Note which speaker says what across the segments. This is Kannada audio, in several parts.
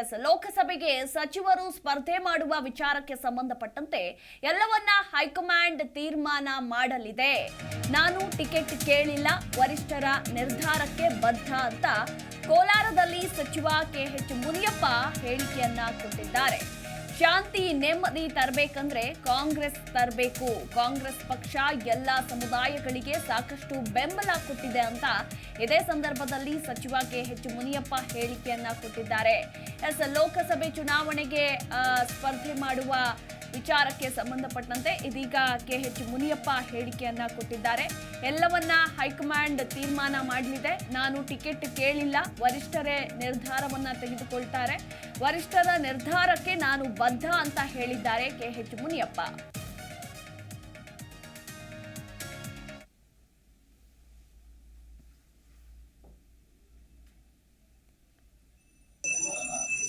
Speaker 1: ಎಸ್, ಲೋಕಸಭೆಗೆ ಸಚಿವರು ಸ್ಪರ್ಧೆ ಮಾಡುವ ವಿಚಾರಕ್ಕೆ ಸಂಬಂಧಪಟ್ಟಂತೆ ಎಲ್ಲವನ್ನ ಹೈಕಮಾಂಡ್ ತೀರ್ಮಾನ ಮಾಡಲಿದೆ. ನಾನು ಟಿಕೆಟ್ ಕೇಳಿಲ್ಲ, ವರಿಷ್ಠರ ನಿರ್ಧಾರಕ್ಕೆ ಬದ್ಧ ಅಂತ ಕೋಲಾರದಲ್ಲಿ ಸಚಿವ ಕೆಎಚ್ ಮುನಿಯಪ್ಪ ಹೇಳಿಕೆಯನ್ನ ಕೊಟ್ಟಿದ್ದಾರೆ. ಶಾಂತಿ, ನೆಮ್ಮದಿ ತರಬೇಕಂದ್ರೆ ಕಾಂಗ್ರೆಸ್ ತರಬೇಕು. ಕಾಂಗ್ರೆಸ್ ಪಕ್ಷ ಎಲ್ಲ ಸಮುದಾಯಗಳಿಗೆ ಸಾಕಷ್ಟು ಬೆಂಬಲ ಕೊಟ್ಟಿದೆ ಅಂತ ಇದೇ ಸಂದರ್ಭದಲ್ಲಿ ಸಚಿವ ಹೆಚ್ ಮುನಿಯಪ್ಪ ಹೇಳಿಕೆಯನ್ನ ಕೊಟ್ಟಿದ್ದಾರೆ. ಲೋಕಸಭೆ ಚುನಾವಣೆಗೆ ಸ್ಪರ್ಧೆ ಮಾಡುವ ವಿಚಾರಕ್ಕೆ ಸಂಬಂಧಪಟ್ಟಂತೆ ಇದೀಗ ಕೆ ಕೆಎಚ್ ಮುನಿಯಪ್ಪ ಹೇಳಿಕೆಯನ್ನ ಕೊಟ್ಟಿದ್ದಾರೆ. ಎಲ್ಲವನ್ನ ಹೈಕಮಾಂಡ್ ತೀರ್ಮಾನ ಮಾಡಲಿದೆ. ನಾನು ಟಿಕೆಟ್ ಕೇಳಿಲ್ಲ. ವರಿಷ್ಠರೇ ನಿರ್ಧಾರವನ್ನ ತೆಗೆದುಕೊಳ್ತಾರೆ. ವರಿಷ್ಠರ ನಿರ್ಧಾರಕ್ಕೆ ನಾನು ಬದ್ಧ ಅಂತ ಹೇಳಿದ್ದಾರೆ ಕೆ ಕೆಎಚ್ ಮುನಿಯಪ್ಪ.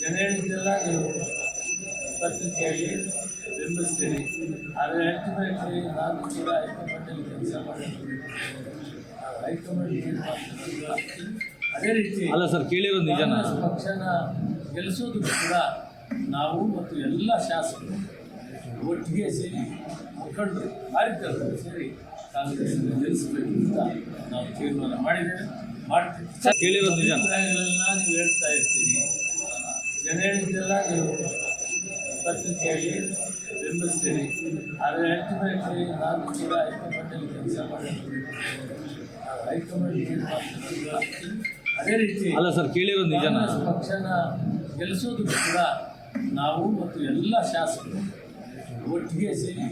Speaker 2: ಜನ ಹೇಳಿದ್ದೆಲ್ಲ ನೀವು ಬಿಂಬಿಸ್ತೀರಿ ಆದರೆ ಅಲ್ಟಿಮೇಟ್ಲಿ ನಾನು ಕೂಡ ಹೈಕಮಾಂಡಲ್ಲಿ ಕೆಲಸ ಮಾಡಿದ್ದೀನಿ ಹೈಕಮಾಂಡ್ ಅದೇ ರೀತಿ
Speaker 3: ಅಲ್ಲ ಸರ್ ಕೇಳಿರೋ
Speaker 2: ನಿಜ ಪಕ್ಷನ ಗೆಲ್ಲಿಸೋದು ಕೂಡ ನಾವು ಮತ್ತು ಎಲ್ಲ ಶಾಸಕರು ಒಟ್ಟಿಗೆ ಸೇರಿ ಮುಖಂಡರು ಕಾರ್ಯಕರ್ತರು ಸೇರಿ ಕಾಂಗ್ರೆಸ್ ಗೆಲ್ಲಿಸಬೇಕು ಅಂತ ನಾವು ತೀರ್ಮಾನ ಮಾಡಿದ್ದೇವೆ ಮಾಡ್ತೀವಿ.
Speaker 3: ಕೇಳಿರೋ
Speaker 2: ಅಭಿಪ್ರಾಯಗಳನ್ನ ನೀವು ಹೇಳ್ತಾ ಇರ್ತೀರಿ. ಜನ ಹೇಳಿದ್ದೆಲ್ಲ ನೀವು ಪತ್ರಿಕೆಯಾಗಿ ಬಿಂಬಿಸ್ತೀರಿ ಆದರೆ ಅಲ್ಟಿಮೇಟ್ಲಿ ನಾನು ಕೂಡ ಹೈಕಮಾಂಡಲ್ಲಿ ಕೆಲಸ ಮಾಡಿದ್ದೀನಿ ಹೈಕಮಾಂಡ್ ತೀರ್ಮಾನ ಅದೇ ರೀತಿ
Speaker 3: ಅಲ್ಲ ಸರ್ ಕೇಳಿರೋ ನಿಜನ?
Speaker 2: ಪಕ್ಷನ ಗೆಲ್ಲಿಸೋದು ಕೂಡ ನಾವು ಮತ್ತು ಎಲ್ಲ ಶಾಸಕರು ಒಟ್ಟಿಗೆ ಸೇರಿ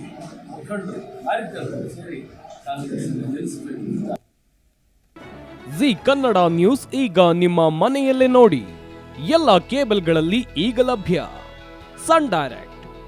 Speaker 2: ಮುಖಂಡರು ಕಾರ್ಯಕರ್ತರು ಸೇರಿ ಕಾಂಗ್ರೆಸ್ ಗೆಲ್ಲಿಸಬೇಕು ಅಂತ.
Speaker 4: ಜಿ ಕನ್ನಡ ನ್ಯೂಸ್ ಈಗ ನಿಮ್ಮ ಮನೆಯಲ್ಲೇ ನೋಡಿ. ಎಲ್ಲ ಕೇಬಲ್ಗಳಲ್ಲಿ ಈಗ ಲಭ್ಯ. Sun Direct.